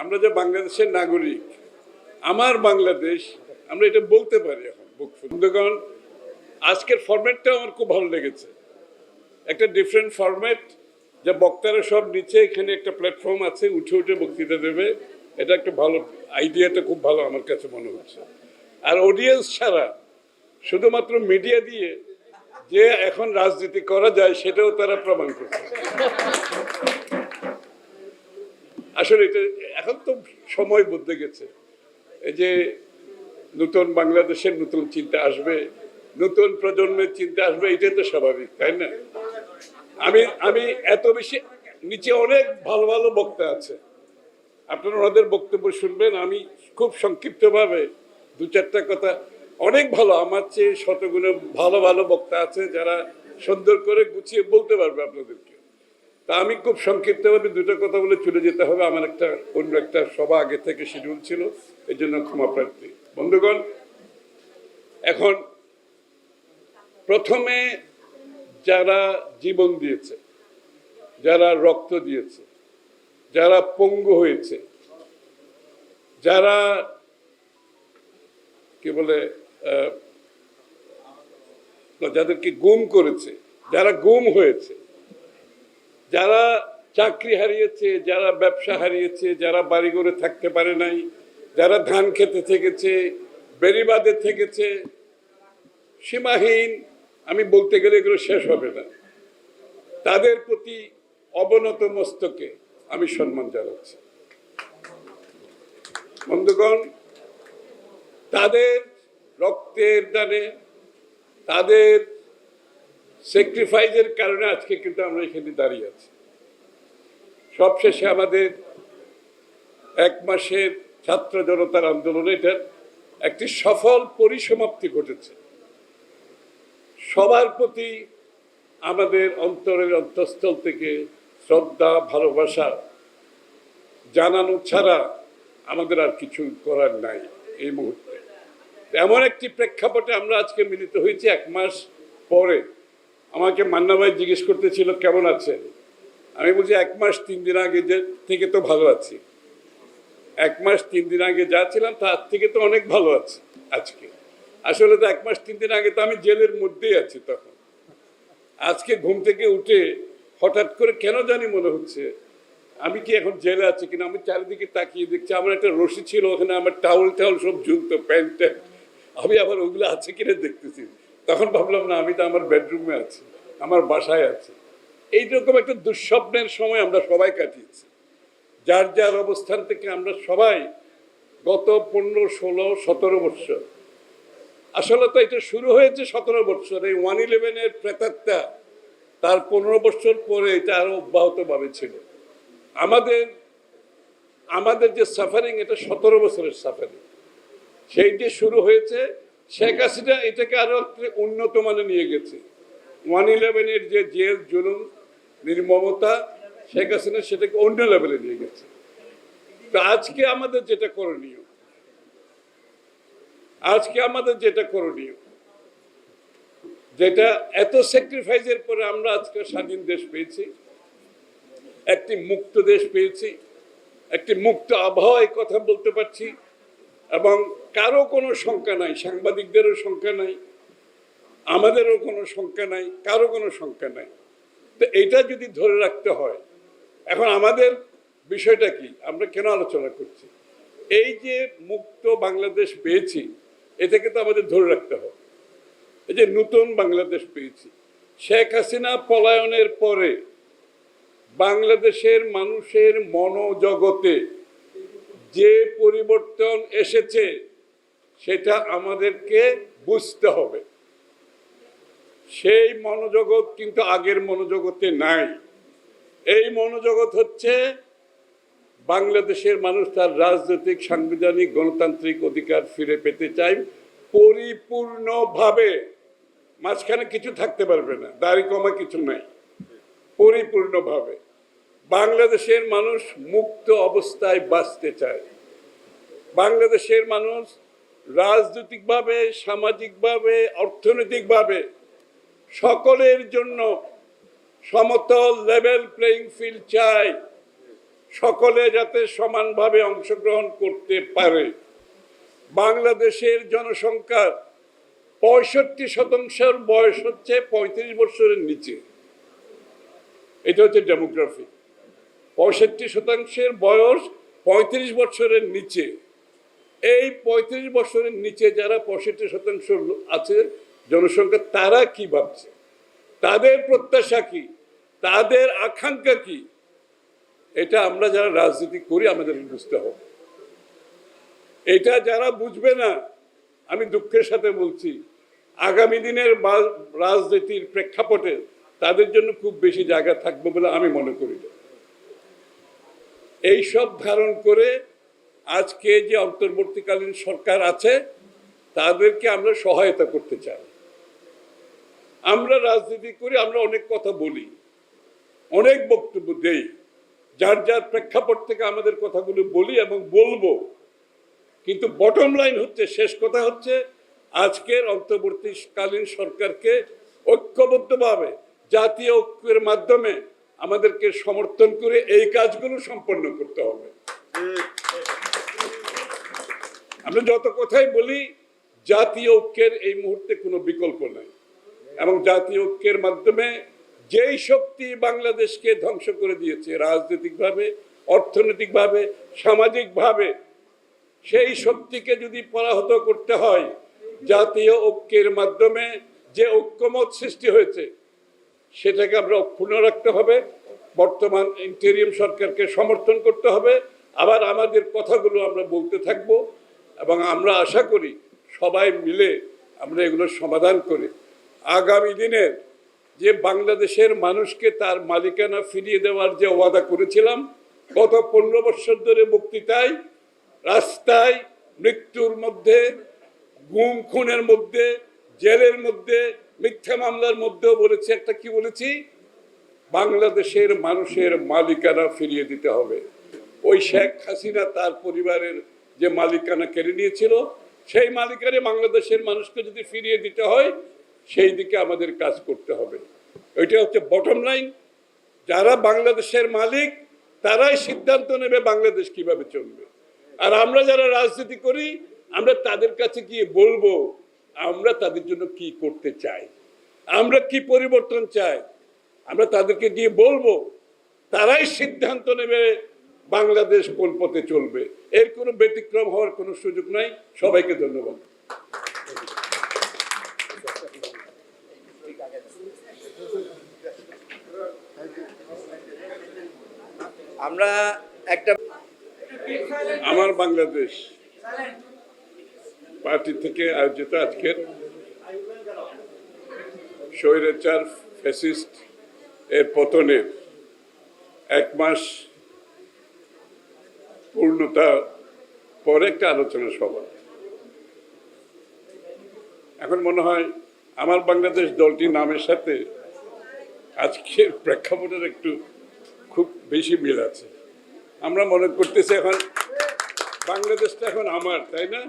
আমরা যে বাংলাদেশের নাগরিক, আমার বাংলাদেশ, আমরা এটা বলতে পারি এখন, বুক বন্ধুগণ, আজকের ফরম্যাটটা আমার খুব ভালো লেগেছে। একটা ডিফারেন্ট ফরম্যাট যে বক্তারা সব নিচে এখানে একটা প্ল্যাটফর্ম আছে, উঠে উঠে বক্তৃতা দেবে। এটা একটা ভালো আইডিয়াটা খুব ভালো আমার কাছে মনে হচ্ছে। আর অডিয়েন্স ছাড়া শুধুমাত্র মিডিয়া দিয়ে যে এখন রাজনীতি করা যায়, সেটাও তারা প্রমাণ করছে। আসলে এটা এখন তো সময় বদলে গেছে। এই যে নতুন বাংলাদেশের নতুন চিন্তা আসবে, নতুন প্রজন্মের চিন্তা আসবে, এটাই তো স্বাভাবিক, তাই না? আমি আমি এত বেশি, নিচে অনেক ভালো ভালো বক্তা আছে। আপনারা ওনাদের বক্তব্য শুনবেন, আমি খুব সংক্ষিপ্তভাবে দু চারটা কথা। অনেক ভালো, আমার চেয়ে শতগুণে ভালো ভালো বক্তা আছে যারা সুন্দর করে গুছিয়ে বলতে পারবে আপনাদেরকে। তা আমি খুব সংক্ষিপ্তভাবে দুটো কথা বলে চলে যেতে হবে। আমার একটা অন্য একটা সভা আগে থেকে শিডিউল ছিল, এই জন্য ক্ষমা প্রার্থী। বন্ধুগণ, এখন প্রথমে যারা জীবন দিয়েছে, যারা রক্ত দিয়েছে, যারা পঙ্গু হয়েছে, যারা কি বলে যাদেরকে গুম করেছে, যারা গুম হয়েছে যারা চাকরি হারিয়েছে, যারা ব্যবসা হারিয়েছে, যারা বাড়ি করে থাকতে পারে নাই, যারা ধান খেতে থেকেছে বেরিবাদে থেকেছে, সীমাহীন, আমি বলতে গেলে এগুলো শেষ হবে না। তাদের প্রতি অবনত মস্তকে আমি সম্মান জানাচ্ছি। বন্ধুগণ, তাদের রক্তের দানে, তাদের স্যাক্রিফাইসের কারণে আজকে কিন্তু আমরা এখানে দাঁড়িয়ে আছি। সবশেষে আমাদের এক মাসের ছাত্র জনতার আন্দোলনে এটার একটি সফল পরিসমাপ্তি ঘটেছে। সবার প্রতি আমাদের অন্তরের অন্তঃস্থল থেকে শ্রদ্ধা, ভালোবাসা জানানো ছাড়া আমাদের আর কিছু করার নাই এই মুহূর্তে। এমন একটি প্রেক্ষাপটে আমরা আজকে মিলিত হয়েছি, এক মাস পরে আমাকে মান্না ভাই জিজ্ঞেস করতেছিল, কেমন আছেন? আমি বলছি, এক মাস তিন দিন আগে যে, থেকে তো ভালো আছি। এক মাস তিন দিন আগে যা ছিলাম, তার থেকে তো অনেক ভালো আছি, আজকে। আসলে তো এক মাস তিন দিন আগে তো আমি জেলের মধ্যেই আছি তখন। আজকে ঘুম থেকে উঠে হঠাৎ করে কেন জানি মনে হচ্ছে, আমি কি এখন জেলে আছি কিনা? আমি চারিদিকে তাকিয়ে দেখছি, আমার একটা রশি ছিল ওখানে, আমার টাউল টাউল সব ঝুলতো প্যান্ট আমি আবার ওগুলো আছে কিনা দেখতেছি। তখন ভাবলাম, না, আমি তো আমার বেডরুমে আছি, আমার বাসায় আছি। এইরকম একটা দুঃস্বপ্নের সময় আমরা সবাই কাটিয়েছি। যার যার অবস্থান থেকে আমরা সবাই গত পনেরো, ষোলো, সতেরো বৎসর আসলে তো এটা শুরু হয়েছে সতেরো বৎসর এই ওয়ান ইলেভেনের প্রেতাত্মা তার পনেরো বছর পরে এটা আরও অব্যাহতভাবে ছিল। আমাদের আমাদের যে সাফারিং এটা সতেরো বছরের সাফারিং সেই যে শুরু হয়েছে শেখ হাসিনা এটাকে আরও একটু উন্নত মানে নিয়ে গেছে। ওয়ান ইলেভেনের যে জেল, জুলুম, নির্মমতা, শেখ হাসিনা সেটাকে অন্য লেভেলে নিয়ে গেছে। তো আজকে আমাদের যেটা করণীয়, আজকে আমাদের যেটা করণীয়, যেটা এত স্যাক্রিফাইসের পরে আমরা আজকে স্বাধীন দেশ পেয়েছি, একটি মুক্ত দেশ পেয়েছি, একটি মুক্ত আবহাওয়ায় কথা বলতে পারছি এবং কারও কোনো শঙ্কা নাই, সাংবাদিকদেরও শঙ্কা নাই, আমাদেরও কোনো শঙ্কা নাই, কারও কোনো শঙ্কা নাই। তো এটা যদি ধরে রাখতে হয়, এখন আমাদের বিষয়টা কি? আমরা কেন আলোচনা করছি? এই যে মুক্ত বাংলাদেশ পেয়েছি, এটাকে তো আমাদের ধরে রাখতে হবে। এই যে নতুন বাংলাদেশ পেয়েছি, শেখ হাসিনা পলায়নের পরে বাংলাদেশের মানুষের মনোজগতে যে পরিবর্তন এসেছে, সেটা আমাদেরকে বুঝতে হবে। সেই মনোজগৎ কিন্তু আগের মনোজগতে নাই। এই মনোজগৎ হচ্ছে বাংলাদেশের মানুষ তার রাজনৈতিক, সাংবিধানিক, গণতান্ত্রিক অধিকার ফিরে পেতে চায় পরিপূর্ণভাবে। মাঝখানে কিছু থাকতে পারবে না, দাড়ি কমা কিছু নাই। পরিপূর্ণভাবে। বাংলাদেশের মানুষ মুক্ত অবস্থায় বাঁচতে চায়। বাংলাদেশের মানুষ রাজনৈতিকভাবে, সামাজিকভাবে, অর্থনৈতিকভাবে সকলের জন্য সমতল লেভেল প্লেইং ফিল্ড চায়। সকলে যাতে সমানভাবে অংশগ্রহণ করতে পারে। বাংলাদেশের জনসংখ্যার পঁয়ষট্টি শতাংশের বয়স হচ্ছে পঁয়ত্রিশ বছরের নিচে। এটা হচ্ছে ডেমোগ্রাফি পঁয়ষট্টি শতাংশের বয়স পঁয়ত্রিশ বছরের নিচে। এই পঁয়ত্রিশ বছরের নিচে যারা পঁয়ষট্টি শতাংশ আছে, জনসংখ্যা, তারা কি ভাবছে? তাদের প্রত্যাশা কি? তাদের আকাঙ্ক্ষা কি? এটা আমরা যারা রাজনীতি করি, আমাদের বুঝতে হবে। এটা যারা বুঝবে না, আমি দুঃখের সাথে বলছি, আগামী দিনের রাজনীতির প্রেক্ষাপটে তাদের জন্য খুব বেশি জায়গা থাকবে বলে আমি মনে করি না। এই সব ধারণ করে আজকে যে অন্তর্বর্তীকালীন সরকার আছে, তাদেরকে আমরা সহায়তা করতে চাই। আমরা রাজনীতি করি, আমরা অনেক কথা বলি, অনেক বক্তব্য দেই। যার যার প্রেক্ষাপট থেকে আমাদের কথাগুলো বলি এবং বলব। কিন্তু বটম লাইন হচ্ছে, শেষ কথা হচ্ছে, আজকের অন্তর্বর্তীকালীন সরকারকে ঐক্যবদ্ধভাবে, জাতীয় ঐক্যের মাধ্যমে আমাদেরকে সমর্থন করে এই কাজগুলো সম্পন্ন করতে হবে। আমরা যত কথাই বলি, জাতীয় ঐক্যের এই মুহূর্তে কোনো বিকল্প নাই। এবং জাতীয় ঐক্যের মাধ্যমে যেই শক্তি বাংলাদেশকে ধ্বংস করে দিয়েছে, রাজনৈতিকভাবে, অর্থনৈতিকভাবে, সামাজিকভাবে, সেই শক্তিকে যদি পরাহত করতে হয়, জাতীয় ঐক্যের মাধ্যমে যে ঐক্যমত সৃষ্টি হয়েছে সেটাকে আমরা অক্ষুণ্ণ রাখতে হবে। বর্তমান ইন্টেরিয়াম সরকারকে সমর্থন করতে হবে। আবার আমাদের কথাগুলো আমরা বলতে থাকব এবং আমরা আশা করি সবাই মিলে আমরা এগুলোর সমাধান করি। আগামী দিনের যে বাংলাদেশের মানুষকে তার মালিকানা ফিরিয়ে দেওয়ার যে ওয়াদা করেছিলাম, গত পনেরো বছর ধরে বক্তৃতায়, রাস্তায়, মৃত্যুর মধ্যে, গুম, খুনের মধ্যে, জেলের মধ্যে মিথ্যা মামলার মধ্যেও বলেছি, একটা কি বলেছি? বাংলাদেশের মানুষের মালিকানা ফিরিয়ে দিতে হবে। ওই শেখ হাসিনা তার পরিবারের যে মালিকানা কেড়ে নিয়েছিল, সেই মালিকানে বাংলাদেশের মানুষকে যদি ফিরিয়ে দিতে হয়, সেই দিকে আমাদের কাজ করতে হবে। ওইটা হচ্ছে বটম লাইন যারা বাংলাদেশের মালিক, তারাই সিদ্ধান্ত নেবে বাংলাদেশ কীভাবে চলবে। আর আমরা যারা রাজনীতি করি, আমরা তাদের কাছে গিয়ে বলব আমরা তাদের জন্য কি করতে চাই? আমরা কি পরিবর্তন চাই? আমরা তাদেরকে গিয়ে বলব তারাই সিদ্ধান্ত নেবে বাংলাদেশ কোন পথে চলবে। এর কোনো ব্যতিক্রম হওয়ার কোনো সুযোগ নাই। সবাইকে ধন্যবাদ। আমরা একটা আমার বাংলাদেশ। পার্টি থেকে আয়োজিত আজকের স্বৈরাচার ফ্যাসিস্ট এর পতনের এক মাস পূর্ণতা পরে একটা আলোচনা সভা। এখন মনে হয় আমার বাংলাদেশ দলটি নামের সাথে আজকের প্রেক্ষাপটের একটু খুব বেশি মিল আছে। আমরা মনে করতেছি এখন বাংলাদেশটা এখন আমার, তাই না?